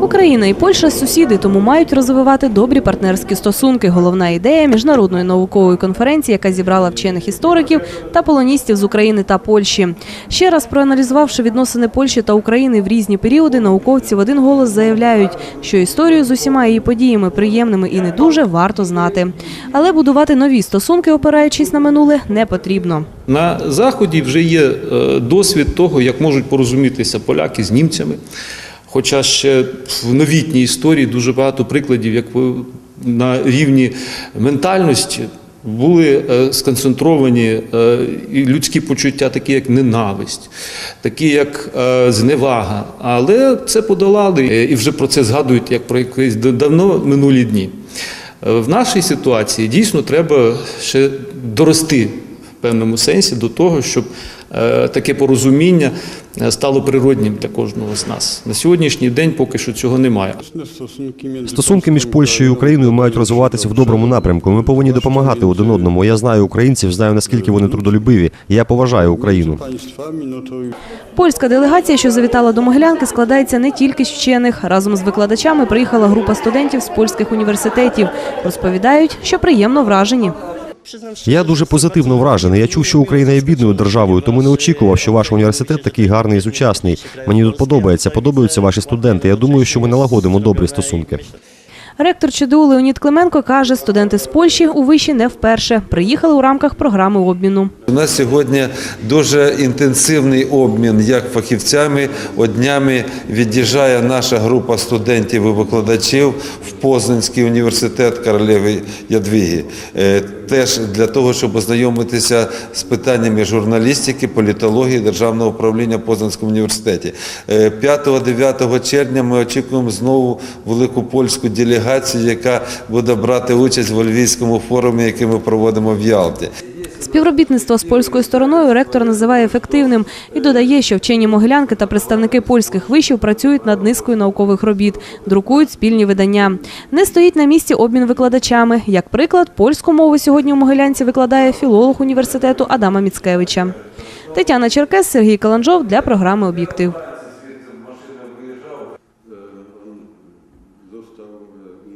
Україна і Польща сусіди, тому мають розвивати добрі партнерські стосунки. Головна ідея міжнародної наукової конференції, яка зібрала вчених істориків та полоністів з України та Польщі. Ще раз проаналізувавши відносини Польщі та України в різні періоди, науковці в один голос заявляють, що історію з усіма її подіями, приємними і не дуже, варто знати. Але будувати нові стосунки, опираючись на минуле, не потрібно. На заході вже є е, досвід того, як можуть порозумітися поляки з німцями. Хоча ще в новітній історії дуже багато прикладів, як на рівні ментальності були е, сконцентровані е, людські почуття, такі як ненависть, такі як е, зневага. Але це подолали і вже про це згадують як про якісь давно минулі дні. В нашій ситуації дійсно треба ще дорости в певному сенсі до того, щоб таке порозуміння е, стало природнім для кожного з нас. На сьогоднішній день поки що цього немає. Стосунки між Польщею і Україною мають розвиватися в доброму напрямку. Ми повинні допомагати один одному. Я знаю українців, знаю наскільки вони трудолюбиві. Я поважаю Україну. Польська делегація, що завітала до Могилянки, складається не тільки з вчених. Разом з викладачами приїхала група студентів з польських університетів. Розповідають, що приємно вражені. Я дуже позитивно вражений. Я чув, що Україна є бідною державою, тому не очікував, що ваш університет такий гарний і сучасний. Мені тут подобається, подобаються ваші студенти. Я думаю, що ми налагодимо добрі стосунки. Ректор ЧДУ Леонід Клименко каже, студенти з Польщі у виші не вперше. Приїхали у рамках програми обміну. У нас сьогодні дуже інтенсивний обмін як фахівцями. От днями від'їжджає наша група студентів і викладачів в Познанський університет королеви Ядвіги. Е, Теж для того, щоб ознайомитися з питаннями журналістики, політології, державного управління Познанському університеті. Е, 5-9 червня ми очікуємо знову велику польську делегацію, яка буде брати участь в Львівському форумі, який ми проводимо в Ялті. Співробітництво з польською стороною ректор називає ефективним і додає, що вчені могилянки та представники польських вишів працюють над низкою наукових робіт, друкують спільні видання. Не стоїть на місці обмін викладачами. Як приклад, польську мову сьогодні у Могилянці викладає філолог університету Адама Міцкевича. Тетяна Черкес, Сергій Каланжов для програми Об'єктив. 在我们。